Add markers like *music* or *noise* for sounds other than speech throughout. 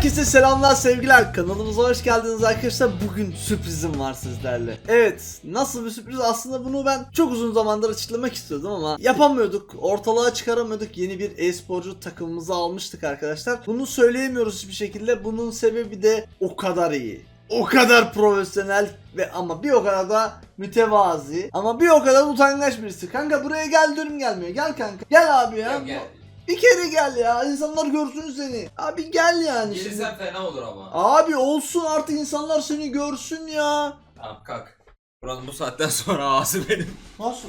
Herkese selamlar sevgiler kanalımıza hoş geldiniz arkadaşlar bugün sürprizim var sizlerle Evet nasıl bir sürpriz aslında bunu ben çok uzun zamandır açıklamak istiyordum ama yapamıyorduk ortalığa çıkaramıyorduk yeni bir e-sporcu takımımızı almıştık arkadaşlar Bunu söyleyemiyoruz hiçbir şekilde bunun sebebi de o kadar iyi o kadar profesyonel ve ama bir o kadar da mütevazi ama bir o kadar utangaç birisi. Kanka buraya gel diyorum gelmiyor. Gel kanka. Gel abi ya. Gel, gel. Bir kere gel ya. İnsanlar görsün seni. Abi gel yani. şimdi. Gelirsen fena olur ama. Abi olsun artık insanlar seni görsün ya. Tamam kalk. Buranın bu saatten sonra ağası benim. Nasıl?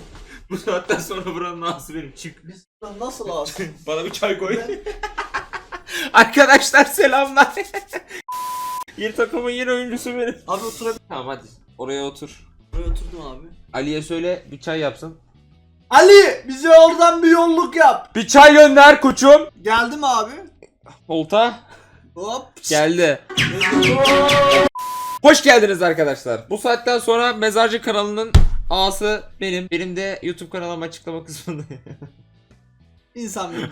Bu saatten sonra buranın ağası benim. Çık. Biz nasıl abi? *laughs* Bana bir çay koy. Ben- *laughs* Arkadaşlar selamlar. *laughs* yeni takımın yeni oyuncusu benim. abi oturabilir. Tamam hadi. Oraya otur. Buraya oturdum abi. Ali'ye söyle bir çay yapsın. Ali bize oradan bir yolluk yap. Bir çay gönder koçum. Geldim abi. Olta Hop. geldi. Hoş geldiniz arkadaşlar. Bu saatten sonra Mezarcı kanalının ağası benim. Benim de YouTube kanalım açıklama kısmında. *laughs* İnsan bir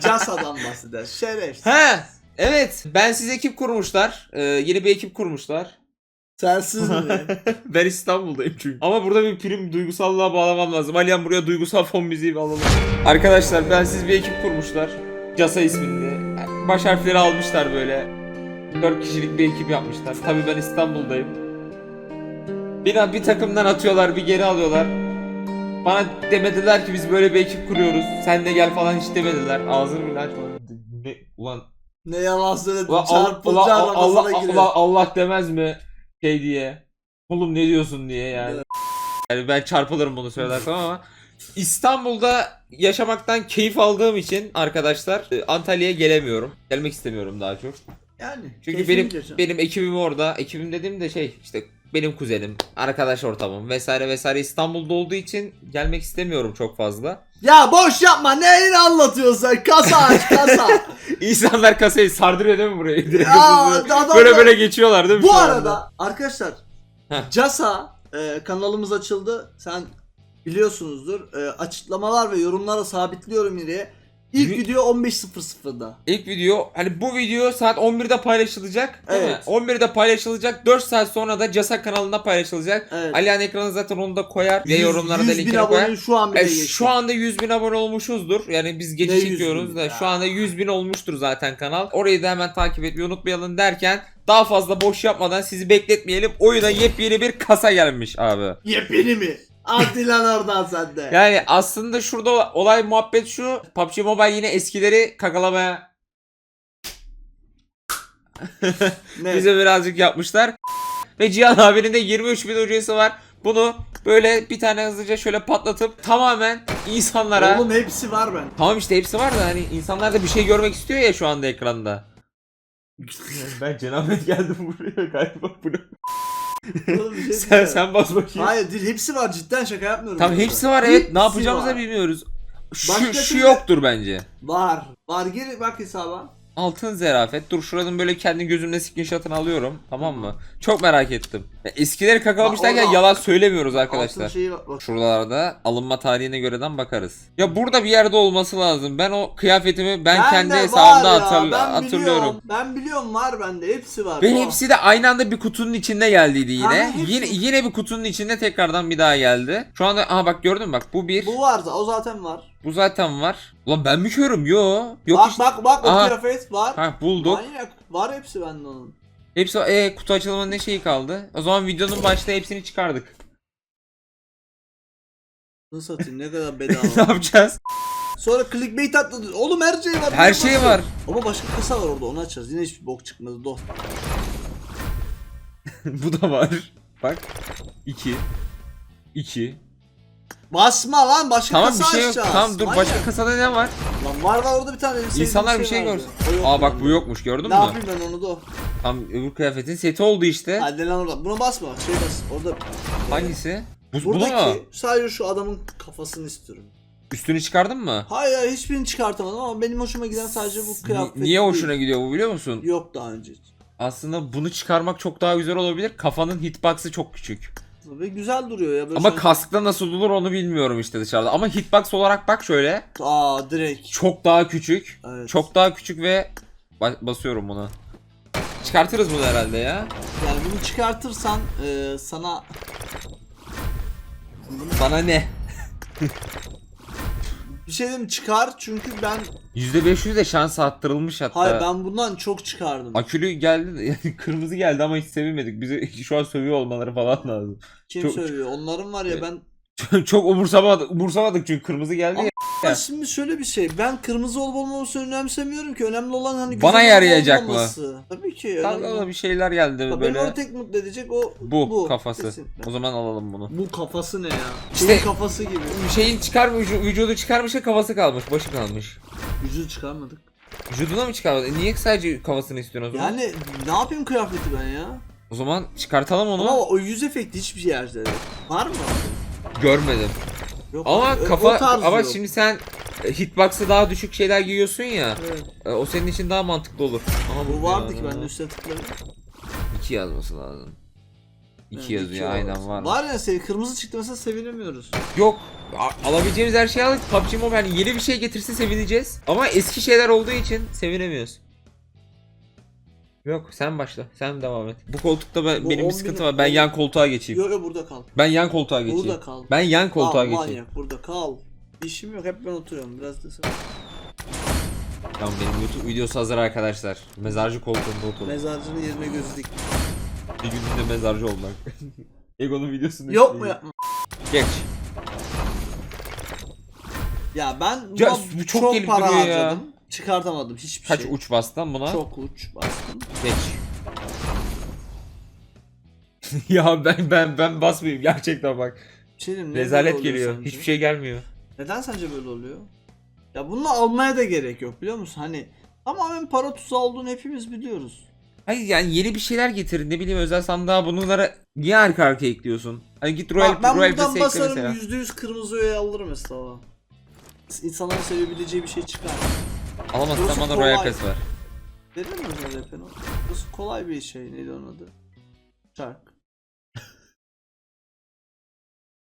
casadan bahseder. Şeref. He, evet. Ben siz ekip kurmuşlar. Ee, yeni bir ekip kurmuşlar. Sensiz mi? *laughs* ben İstanbul'dayım çünkü. Ama burada bir prim duygusallığa bağlamam lazım. Aliyan buraya duygusal fon müziği alalım. Arkadaşlar ben siz bir ekip kurmuşlar. Casa isminde. Baş harfleri almışlar böyle. 4 kişilik bir ekip yapmışlar. Tabii ben İstanbul'dayım. Bir, bir takımdan atıyorlar, bir geri alıyorlar. Bana demediler ki biz böyle bir ekip kuruyoruz. Sen de gel falan hiç demediler. Ağzını bile açmadım. Ne, ulan ne yalan söyledin. Ulan Çarpılacağın Allah, Allah. Allah, Allah demez mi şey diye. Oğlum ne diyorsun diye yani. Yani ben çarpılırım bunu söylersem ama İstanbul'da yaşamaktan keyif aldığım için arkadaşlar e, Antalya'ya gelemiyorum. Gelmek istemiyorum daha çok. Yani. Çünkü keyfini benim bileceksin. benim ekibim orada. Ekibim dediğim de şey işte benim kuzenim, arkadaş ortamım vesaire vesaire İstanbul'da olduğu için gelmek istemiyorum çok fazla. Ya boş yapma neyini anlatıyorsun sen? Kasa aç kasa. *laughs* İnsanlar kasayı sardırıyor değil mi burayı? Direkt Ya, hızlı. *laughs* adamlar- böyle böyle geçiyorlar değil mi? Bu anda? arada arkadaşlar Heh. Casa e, kanalımız açıldı. Sen biliyorsunuzdur. E, açıklamalar ve yorumlara sabitliyorum yine. İlk Yü- video 15.00'da. İlk video hani bu video saat 11'de paylaşılacak değil mi? Evet. 11'de paylaşılacak 4 saat sonra da Casa kanalında paylaşılacak. Evet. Alihan ekranı zaten onu da koyar ve 100 yorumlara da 100 bin linkini koyar. abone şu an bile E, geçti. şu anda 100 bin abone olmuşuzdur. Yani biz geçiş Ne 100 çekiyoruz bin da ya? şu anda 100 bin olmuştur zaten kanal. Orayı da hemen takip etmeyi unutmayalım derken daha fazla boş yapmadan sizi bekletmeyelim. Oyuna yepyeni bir kasa gelmiş abi. Yepyeni mi? Lan oradan sen de. Yani aslında şurada olay, muhabbet şu. PUBG Mobile yine eskileri kakalamaya *laughs* ne? bize birazcık yapmışlar. Ve Cihan abinin de 23 bin ücreti var. Bunu böyle bir tane hızlıca şöyle patlatıp tamamen insanlara... Oğlum hepsi var ben. Tamam işte hepsi var da hani insanlar da bir şey görmek istiyor ya şu anda ekranda. Ben cenabet geldim buraya galiba bunu. Oğlum bir şey *laughs* sen, diyeceğim. sen bas bakayım. Hayır değil hepsi var cidden şaka yapmıyorum. Tamam bu hepsi var evet Hepsi ne yapacağımızı var. bilmiyoruz. Şu, Başka şu türlü- yoktur bence. Var. Var geri bak hesaba. Altın zerafet. Dur şuranın böyle kendi gözümle screenshot'ını alıyorum. Tamam mı? Çok merak ettim. Ya eskileri kakalamış Bak derken orada- yalan söylemiyoruz Altın arkadaşlar. şeyi bak. Şuralarda alınma tarihine göreden bakarız. Ya burada bir yerde olması lazım. Ben o kıyafetimi ben, kendi de hesabımda ya, hatırl- ben hatırlıyorum. Biliyorum, ben biliyorum var bende hepsi var. Ve hepsi de aynı anda bir kutunun içinde geldiydi yine. Ha, hepsi- Yine yine bir kutunun içinde tekrardan bir daha geldi. Şu anda aha bak gördün mü bak bu bir. Bu, Bu var o zaten var. Zaten var. Ulan ben mi körüm? Yo. Yok bak işte. bak bak o Aha. kıyafet var. Ha bulduk. Manyak. Var hepsi bende onun. Hepsi e kutu açılımının ne şeyi kaldı? O zaman videonun başta hepsini çıkardık. Nasıl atayım ne kadar *laughs* ne bedava. yapacağız? Sonra clickbait atladı. Oğlum her şey var. Her şey bak- var. Ama başka kasa var orada onu açacağız. Yine hiçbir bok çıkmadı. Dost. *laughs* Bu da var. Bak. 2 2 Basma lan başka Tamam kasa bir şey yok. açacağız. Tamam dur Manyak. başka kasada ne var? Lan var var orada bir tane. benim sevdiğim İnsanlar bir şey vardı. görsün. O yok Aa bak bende. bu yokmuş gördün Ne mü? yapayım ben onu da o. Tam öbür kıyafetin seti oldu işte. Hadi lan orada. Buna basma. Şey bas. Orada. Hangisi? Bu, bunu Buradaki sadece şu adamın kafasını istiyorum. Üstünü çıkardın mı? Hayır hayır hiçbirini çıkartamadım ama benim hoşuma giden sadece bu Ni- kıyafet. niye değil. hoşuna gidiyor bu biliyor musun? Yok daha önce. Aslında bunu çıkarmak çok daha güzel olabilir. Kafanın hitbox'ı çok küçük. Ve güzel duruyor ya. Böyle Ama sanki- kaskta nasıl olur onu bilmiyorum işte dışarıda. Ama hitbox olarak bak şöyle. Aa direkt. Çok daha küçük. Evet. Çok daha küçük ve ba- basıyorum buna. çıkartırız bunu herhalde ya. Yani bunu çıkartırsan e, sana Bana ne? *laughs* bir şey mi? çıkar çünkü ben %500 de şans arttırılmış hatta. hayır ben bundan çok çıkardım. Akülü geldi *laughs* kırmızı geldi ama hiç sevinmedik. Bizi *laughs* şu an sövüyor olmaları falan lazım. Kim çok- söylüyor? Onların var ya ben *laughs* Çok umursamadık, umursamadık çünkü kırmızı geldi ya. Ama şimdi şöyle bir şey. Ben kırmızı olup olmaması önemsemiyorum ki. Önemli olan hani Bana güzel yarayacak mı? Tabii ki. önemli Kanka olan- da bir şeyler geldi Beni böyle. onu tek mutlu edecek o Bu, kafası. kesinlikle. O zaman alalım bunu. Bu kafası ne ya? İşte- Şeyin kafası gibi. Şeyin çıkar vücu- vücudu çıkarmış ya kafası kalmış, başı kalmış. Vücudu çıkarmadık. Vücuduna mı çıkarmadı? E niye sadece kafasını istiyorsun o zaman? Yani ne yapayım kıyafeti ben ya? O zaman çıkartalım onu. Ama o yüz efekti hiçbir şey yerde. Var mı? Görmedim. Yok. Ama Ö- kafa o ama yok. şimdi sen e, hitbox'ı daha düşük şeyler giyiyorsun ya. Evet. e, O senin için daha mantıklı olur. Ama Bu vardı ki ben de üstüne tıkladım. 2 yazması lazım. 2 Yani yazıyor iki aynen var. var. Var ya sev kırmızı çıktı mesela sevinemiyoruz. Yok. alabileceğimiz her şeyi aldık. PUBG Mobile yeni bir şey getirse sevineceğiz. Ama eski şeyler olduğu için sevinemiyoruz. Yok sen başla. Sen devam et. Bu koltukta ben, Bu benim bir 10 sıkıntı bin- var. Ben yan koltuğa geçeyim. Yok yok burada kal. Ben yan koltuğa geçeyim. Burada kal. Ben yan koltuğa Aa, geçeyim. Manyak burada kal. İşim yok hep ben oturuyorum biraz da sen. Tamam benim YouTube videosu hazır arkadaşlar. Mezarcı koltuğunda oturun. Mezarcının yerine gözü dik. Bir günde mezarcı olmak. *laughs* Ego'nun videosunu Yok mu yapma? Geç. Ya ben Ya, bu çok çok, gelip para duruyor ya. harcadım. Çıkartamadım hiçbir Kaç şey. uç bastın buna? Çok uç bastım. Geç. *laughs* ya ben ben ben basmayayım gerçekten bak. Bir şey Rezalet geliyor. sence? Hiçbir şey gelmiyor. Neden sence böyle oluyor? Ya bunu almaya da gerek yok biliyor musun? Hani tamamen para tuzağı olduğunu hepimiz biliyoruz. Hayır yani yeni bir şeyler getirin ne bileyim özel sandığa bunları niye arka arka ekliyorsun? Hani git Royal, Bak ben Royal buradan basarım mesela. %100 kırmızı öğe alırım mesela. İnsanların sevebileceği bir şey çıkar. Alamazsan Burası bana. Royal Pass ver. Verir mi böyle yapın? Burası kolay bir şey. Neydi onun adı? Çark.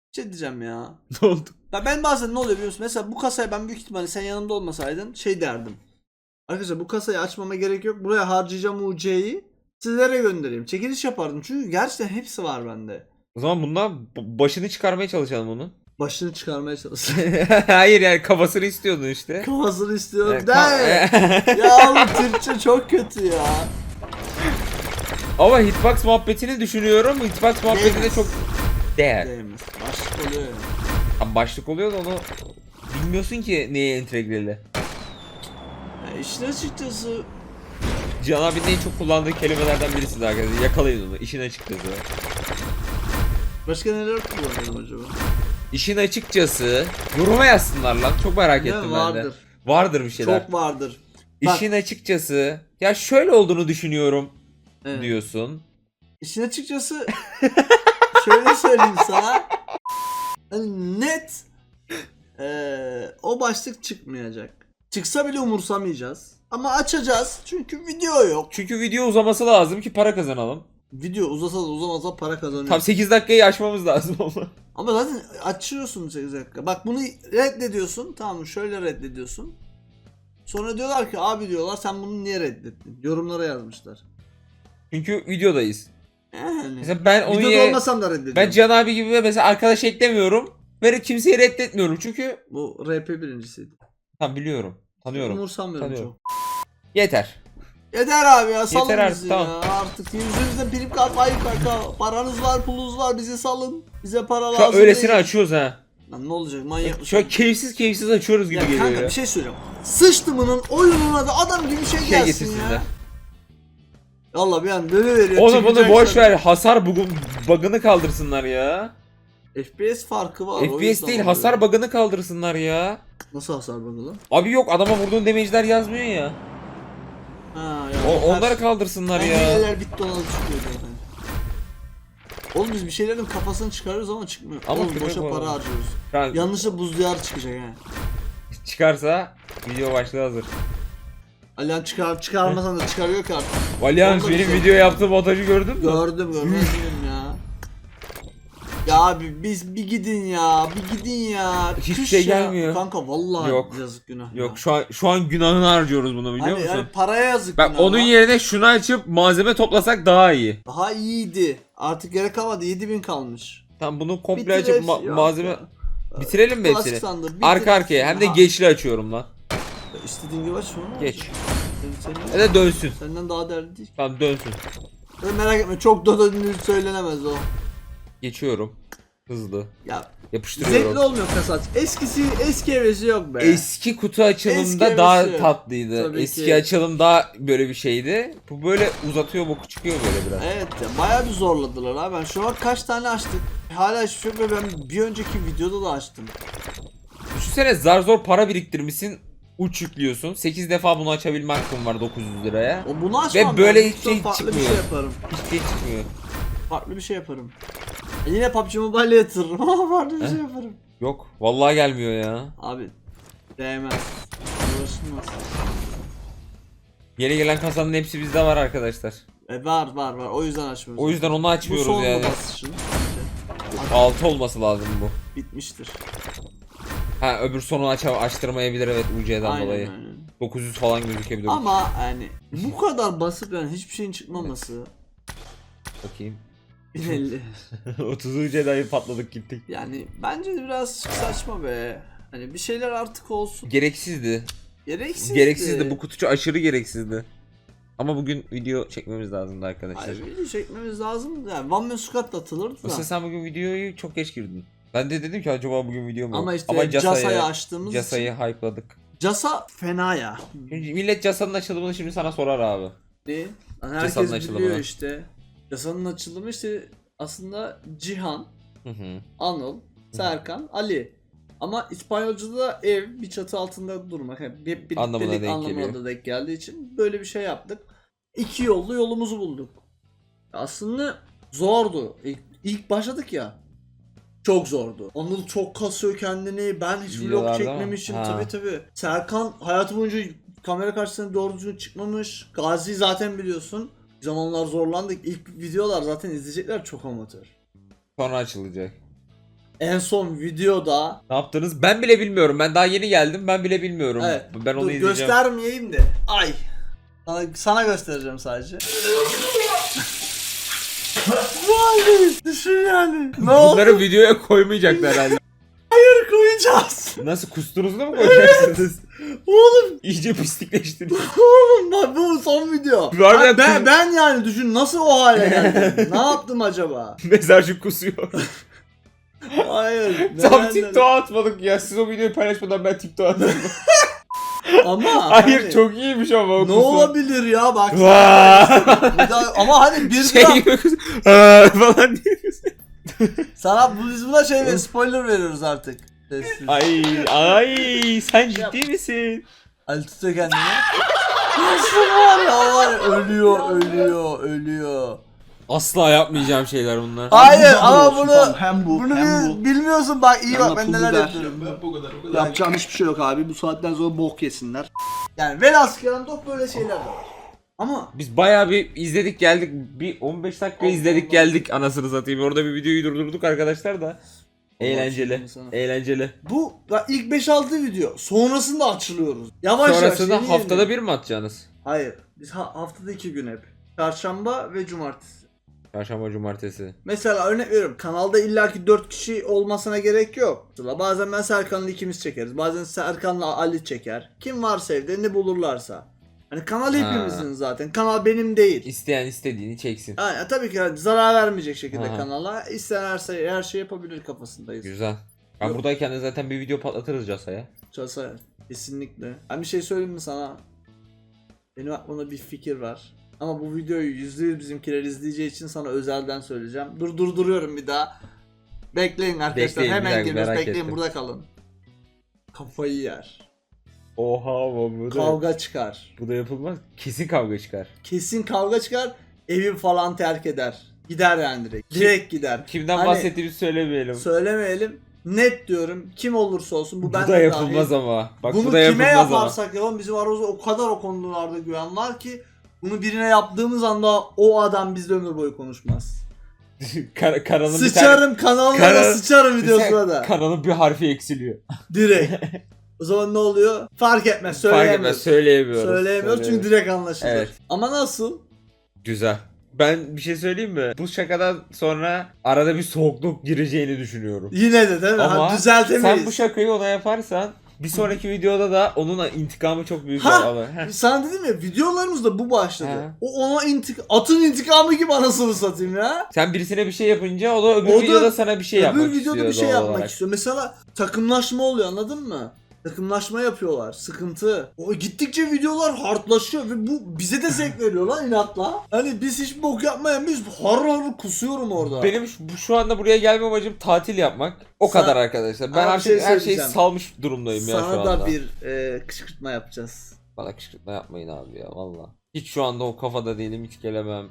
Bir şey diyeceğim ya. *laughs* ne oldu? Ya ben bazen ne oluyor biliyor musun? Mesela bu kasaya ben büyük ihtimalle sen yanımda olmasaydın şey derdim. Arkadaşlar bu kasayı açmama gerek yok. Buraya harcayacağım UC'yi. Sizlere göndereyim. Çekiliş yapardım. Çünkü gerçekten hepsi var bende. O zaman bundan başını çıkarmaya çalışalım onun. Başını çıkarmaya *laughs* çalıştım. Hayır yani kafasını istiyordun işte. Kafasını istiyorum. Ka- *laughs* ya oğlum Türkçe çok kötü ya. Ama hitbox muhabbetini düşünüyorum. Hitbox muhabbeti de çok değer. Değmez. Başlık oluyor ya. Ama başlık oluyor da onu bilmiyorsun ki neye entegreli. ya işin açıkçası Can abinin en çok kullandığı kelimelerden birisi de arkadaşlar. Yakalayın onu. İşin açıkçası. başka neler kullanıyorum acaba? İşin açıkçası yoruma yazsınlar lan. Çok merak Değil mi? ettim ben de. vardır. Vardır bir şeyler. Çok vardır. Bak, İşin açıkçası ya şöyle olduğunu düşünüyorum evet. diyorsun. İşin açıkçası *laughs* şöyle söyleyeyim sana. Hani net eee, o başlık çıkmayacak. Çıksa bile umursamayacağız. Ama açacağız çünkü video yok. Çünkü video uzaması lazım ki para kazanalım. Video uzasa da uzamasa para kazanıyor. Tam 8 dakikayı aşmamız lazım *laughs* ama. Ama zaten açıyorsun 8 dakika. Bak bunu reddediyorsun. Tamam? Şöyle reddediyorsun. Sonra diyorlar ki abi diyorlar sen bunu niye reddettin? Yorumlara yazmışlar. Çünkü videodayız. Yani. Mesela ben onu Videoda ye- olmasam da reddediyorum. ben Can abi gibi mesela arkadaş eklemiyorum. Ve kimseyi reddetmiyorum çünkü Bu RP birincisiydi. tam biliyorum. Tanıyorum. Umursamıyorum Tanıyorum. çok. Yeter. Yeter abi ya salın Yeter artık, bizi tamam. ya artık yüzünüzde prim kart ayıp kanka paranız var pulunuz var bizi salın bize para Şu an lazım öylesine değil. açıyoruz ha. Lan ne olacak manyak Şu mısın? an keyifsiz keyifsiz açıyoruz gibi Ya geliyor kanka ya. bir şey söyleyeceğim sıçtımının oyununa da adam gibi şey, Şey gelsin getirsinler. ya Valla bir an böyle veriyor Oğlum bunu boş ver. Hasar bugün bug'ını kaldırsınlar ya. FPS farkı var o FPS yüzden değil oluyor. hasar bug'ını kaldırsınlar ya. Nasıl hasar bug'ı lan? Abi yok adama vurduğun damage'ler yazmıyor ya. Ha O, ya onları kaldırsınlar ya. Hileler bitti ona çıkıyor zaten Oğlum biz bir şeylerin kafasını çıkarıyoruz ama çıkmıyor. Ama Oğlum köpek boşa para harcıyoruz. Şu an Yanlışlıkla buz diyarı çıkacak ha. çıkarsa video başlığı hazır. Alihan çıkar çıkarmasan da çıkarıyor ki artık. Valiant benim şey- video yaptığım montajı gördün mü? Gördüm görmez miyim ya. Ya abi biz bir gidin ya, bir gidin ya. Hiçbir Kış şey ya. gelmiyor. Kanka vallahi Yok. yazık günah. ya. Yok şu an şu an günahını harcıyoruz bunu biliyor Hani, musun? yani paraya yazık Bak günah onun ama yerine şunu açıp malzeme toplasak daha iyi. Daha iyiydi. Artık gerek kalmadı. 7000 kalmış. Tam bunu komple Bitir açıp ma- Yok malzeme ya. bitirelim mi hepsini? bitir Arka arkaya hem de geçli açıyorum lan. İstediğin gibi aç onu. Geç. Sen- Senden, Ya da dönsün. senden daha değerli değil. Tamam dönsün. Öyle merak etme çok da döndüğü söylenemez o. Geçiyorum. Hızlı. Ya Yapıştırıyorum. zevkli olmuyor kasaç. Eskisi eski hevesi yok be. Eski kutu açılımda Eski daha hevesi. tatlıydı. Tabii Eski ki. açılım daha böyle bir şeydi. Bu böyle uzatıyor boku çıkıyor böyle biraz. Evet ya bayağı bir zorladılar ha. Ben şu an kaç tane açtık. Hala hiçbir şey yok ve ben bir önceki videoda da açtım. Düşünsene zar zor para biriktirmişsin. Uç yüklüyorsun. 8 defa bunu açabilme hakkın var 900 liraya. O bunu açmam. Ve böyle ben. hiçbir şey farklı bir çıkmıyor. şey yaparım. Hiç şey çıkmıyor. Farklı bir şey yaparım. E yine PUBG Mobile'e yatırırım *laughs* ama farklı bir şey yaparım. Yok. Vallahi gelmiyor ya. Abi değmez. Uğraşılmaz. Yeni gelen kasanın hepsi bizde var arkadaşlar. E var var var. O yüzden açmıyoruz. O yüzden onu bu açmıyoruz son yani. basışın. 6 olması lazım bu. Bitmiştir. Ha öbür sonu aç açtırmayabilir evet UC'den Aynen dolayı. aynen. 900 falan gözükebilir. Ama yani bu kadar basıp yani hiçbir şeyin çıkmaması Bakayım. 1050. 30 UC'den patladık gittik. yani bence biraz saçma be. Hani bir şeyler artık olsun. Gereksizdi. Gereksizdi. Gereksizdi. Bu kutucu aşırı gereksizdi. Ama bugün video çekmemiz lazımdı arkadaşlar. Hayır video çekmemiz lazım. Yani One Man Squad da atılırdı da. Mesela sen bugün videoyu çok geç girdin. Ben de dedim ki acaba bugün video mu? Ama işte Casa'yı açtığımız Casa'yı için. hype'ladık. Casa fena ya. Millet Casa'nın açılımını şimdi sana sorar abi. Ne? Casa'nın herkes biliyor açılımı. işte. Casa'nın açılımı işte aslında Cihan, Hı hı. Anıl, Serkan, Ali. Ama İspanyolca'da da ev bir çatı altında durmak. Yani bir, bir Anlamına denk geliyor. da denk geldiği için böyle bir şey yaptık. İki yollu yolumuzu bulduk. Aslında zordu. İlk, ilk başladık ya. Çok zordu. Anıl çok kasıyor kendini. Ben hiç vlog Videolarda mı? çekmemişim. Ha. Tabii tabii. Serkan hayatı boyunca kamera karşısına doğru düzgün çıkmamış. Gazi zaten biliyorsun. Bir zamanlar zorlandık. İlk videolar zaten izleyecekler çok amatör. Sonra açılacak. En son videoda Ne yaptınız? Ben bile bilmiyorum. Ben daha yeni geldim. Ben bile bilmiyorum. Evet. Ben onu Dur, izleyeceğim. göstermeyeyim de. Ay. Sana, sana göstereceğim sadece. *laughs* Vay be. Düşün yani. Ne oldu? Bunları videoya koymayacaklar herhalde. koyacağız. Nasıl kusturunuzu mu koyacaksınız? *laughs* Oğlum, İyice pislikleştiniz. *laughs* oğlum bak bu son video. Harbiden Ha, ben, kız- ben yani düşün nasıl o hale *laughs* geldim? ne yaptım acaba? Mezarcı kusuyor. Hayır. Tam TikTok'a atmadık ya. Siz o videoyu paylaşmadan ben TikTok'a neler. Ama Hayır hani, çok iyiymiş ama o Ne kusu. olabilir ya bak. Vaa! Bir daha- ama hani bir şey gram gibi kus- Aa, falan diye. sana bu biz buna şey ve spoiler veriyoruz artık. Sessiz. Ay ay sen ciddi misin? Ali tutuyor kendini. Nasıl var ya var ölüyor ölüyor ölüyor. Asla yapmayacağım şeyler bunlar. Hayır bu ama olsun, bunu tamam, hem bu, bunu hem bil- bilmiyorsun bak iyi Yanına bak ben pul neler biber. yapıyorum. bu kadar o kadar. Yapacağım hiçbir şey yok abi. Bu saatten sonra bok yesinler. Yani velhasıl top böyle şeyler de var. Ama Biz bayağı bir izledik geldik. Bir 15 dakika izledik geldik anasını satayım. Orada bir videoyu durdurduk arkadaşlar da. Eğlenceli. Eğlenceli. bu bak ilk 5-6 video sonrasında açılıyoruz. Yavaş yavaş. Sonrasında yeni haftada yeni. bir mi atacaksınız? Hayır biz ha- haftada 2 gün hep. Çarşamba ve cumartesi. Çarşamba cumartesi. Mesela örnek veriyorum kanalda illaki 4 kişi olmasına gerek yok. Mesela bazen ben Serkan'la ikimiz çekeriz. Bazen Serkan'la Ali çeker. Kim varsa evde ne bulurlarsa. Hani kanal Ha. hepimizin zaten. Kanal benim değil. İsteyen istediğini çeksin. Yani tabii ki zarar vermeyecek şekilde Aha. kanala. İsteyen her şey, her şey yapabilir kafasındayız. Güzel. Ben Yok. buradayken de zaten bir video patlatırız Casa'ya. Çasa kesinlikle. Ben bir şey söyleyeyim mi sana? Benim aklımda bir fikir var. Ama bu videoyu %100 bizimkiler izleyeceği için sana özelden söyleyeceğim. Dur durduruyorum bir daha. Bekleyin arkadaşlar. Bekleyin, bir Hemen dakika, merak Bekleyin ettim. burada kalın. Kafayı yer. Oha bu da, Kavga çıkar. bu da yapılmaz. Kesin kavga çıkar. Kesin kavga çıkar. Evi falan terk eder. Gider yani direkt. Direkt gider. Kimden Hani- bahsettiğimizi söylemeyelim. Söylemeyelim. Net diyorum. Kim olursa olsun bu, bu ben da yapılmaz dahil. ama. Bak Bunu bu da kime yapılmaz ama. yaparsak yapalım bizim aramızda o kadar o konularda güven var ki bunu birine yaptığımız anda o adam bizle ömür boyu konuşmaz. *laughs* Kar- kanalın bir tane... Sıçarım kanalına da Kanal- sıçarım videosuna da. Kanalın bir harfi eksiliyor. Direkt. *laughs* O zaman ne oluyor? Fark etmez Fark etmez söyleyemiyoruz. söyleyemiyoruz. Söyleyemiyoruz çünkü direkt anlaşılır. Evet. Ama nasıl? Güzel. Ben bir şey söyleyeyim mi? Bu şakadan sonra arada bir soğukluk gireceğini düşünüyorum. Yine de değil mi? Ama ha, düzeltemeyiz. Sen bu şakayı ona yaparsan bir sonraki videoda da onun intikamı çok büyük Ha! Heh. Sana dedim ya videolarımızda bu başladı. Ha. O ona intik atın intikamı gibi anasını satayım ya. Sen birisine bir şey yapınca o da öbür O da videoda sana bir şey yapmak Öbür videoda istiyor bir şey yapmak olarak. istiyor. Mesela takımlaşma oluyor anladın mı? Takımlaşma yapıyorlar. Sıkıntı. O gittikçe videolar hardlaşıyor ve bu bize de zevk *laughs* veriyor lan inatla. Hani biz hiç bok yapmayan biz har har kusuyorum orada. Benim şu, bu- şu anda buraya gelme amacım tatil yapmak. O Sa- kadar arkadaşlar. Ben Ama bir şey her şeyi söyleyeceğim. salmış durumdayım ya şu Sana anda. da bir e, kışkırtma yapacağız. Bana kışkırtma yapmayın abi ya valla. Hiç şu anda o kafada değilim hiç gelemem.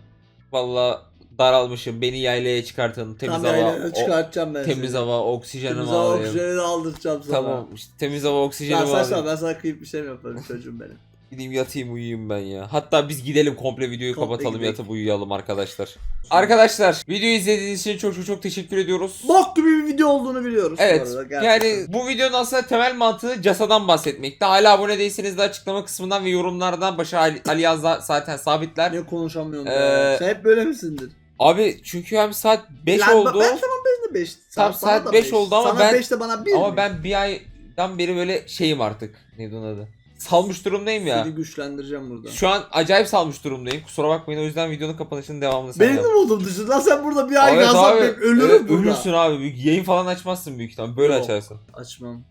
Valla daralmışım. Beni yaylaya çıkartın. Temiz Tam hava. o- çıkartacağım ben temiz seni. hava, oksijenimi Temiz hava alayım. oksijeni de aldıracağım sana. Tamam işte temiz hava, oksijenimi Lan saçma alayım. ben sana kıyıp bir şey mi yaparım çocuğum benim. Gideyim yatayım uyuyayım ben ya. Hatta biz gidelim komple videoyu Komple kapatalım gidelim. yatıp uyuyalım arkadaşlar. Arkadaşlar videoyu izlediğiniz için çok çok çok teşekkür ediyoruz. Bok gibi bir video olduğunu biliyoruz. bu Evet arada, gerçekten. yani bu videonun aslında temel mantığı CASA'dan bahsetmekte. Hala abone değilseniz de açıklama kısmından ve yorumlardan başa Ali, Ali Yaz za- zaten sabitler. Niye konuşamıyorum Ee, ya? Sen hep böyle misindir? Abi çünkü hem saat 5 Lan oldu. Ben tamam 5'te 5. Tam saat beş oldu ama Sana ben- 5'te bana 1 Ama ben bir aydan beri böyle şeyim artık. Neydi onun adı? Salmış durumdayım ya. Seni güçlendireceğim burada. Şu an acayip salmış durumdayım. Kusura bakmayın o yüzden videonun kapanışının devamını sen Benim de modum düştü. Lan sen burada bir ay Evet abi, ben ölürüm evet, burada. Ölürsün abi. Yayın falan açmazsın büyük ihtimal. Böyle Yok. açarsın. Açmam.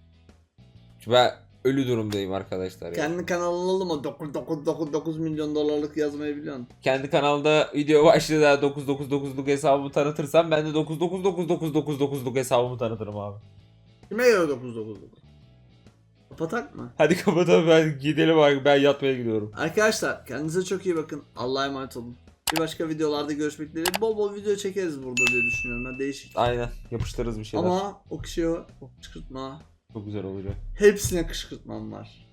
Çünkü ben ölü durumdayım arkadaşlar. Ya. Kendi kanalın oldu mu? 9 9 9 9 milyon dolarlık yazmayı biliyorsun. Kendi kanalda video başlığı da 999'luk hesabımı tanıtırsam ben de 9999999'luk hesabımı tanıtırım abi. Kime göre 9 9 9? Kapatak mı? Hadi kapatalım ben gidelim abi ben yatmaya gidiyorum. Arkadaşlar kendinize çok iyi bakın. Allah'a emanet olun. Bir başka videolarda görüşmek dileğiyle. Bol bol video çekeriz burada diye düşünüyorum ben. Değişik. Aynen yapıştırırız bir şeyler. Ama o kişiye o kışkırtma. Çok güzel olacak. Hepsine kışkırtmam var.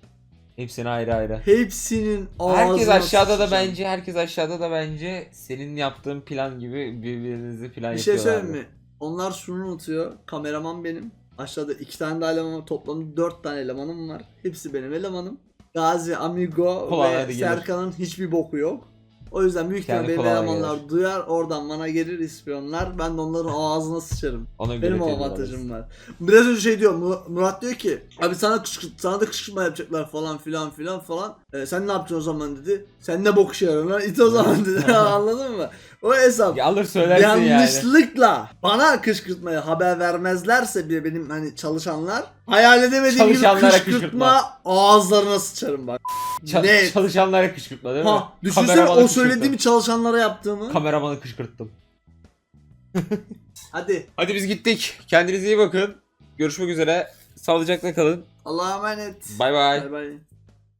Hepsine ayrı ayrı. Hepsinin ağzına Herkes aşağıda da sıçacağım. bence herkes aşağıda da bence senin yaptığın plan gibi birbirinizi plan Bir şey yapıyorlar. söyleyeyim mi? Onlar şunu unutuyor. Kameraman benim. Aşağıda iki tane daha elemanım var. Toplamda dört tane elemanım var. Hepsi benim elemanım. Gazi, Amigo Ulan ve hadi gelir. Serkan'ın hiçbir boku yok. O yüzden büyük ihtimalle kulağına elemanlar gelir. duyar. Oradan bana gelir ispiyonlar. Ben de onların *laughs* ağzına sıçarım. Ona Benim o avantajım var. Biraz önce şey diyor Mur- Murat diyor ki abi sana kışkırt, sana da kışkırtma yapacaklar falan filan filan falan. Ee, sen ne yapacaksın o zaman dedi. Sen ne bok işe yarıyorsun lan it o zaman dedi. *laughs* *laughs* Anladın mı? O hesap. Ya alır söylersin yani. Yanlışlıkla bana kışkırtmaya haber vermezlerse bir benim hani çalışanlar hayal edemediğim gibi Çalışanlara kışkırtma, kışkırtma. ağızlarına sıçarım bak. Ça- Net. Çalışanlara kışkırtma değil mi? Ha, düşünsene Kameramanı o söylediğimi çalışanlara yaptığımı. Kameramanı kışkırttım. *laughs* Hadi Hadi biz gittik. Kendinize iyi bakın. Görüşmek üzere. Sağlıcakla kalın. Allah'a emanet. Bay bay. Bay bay.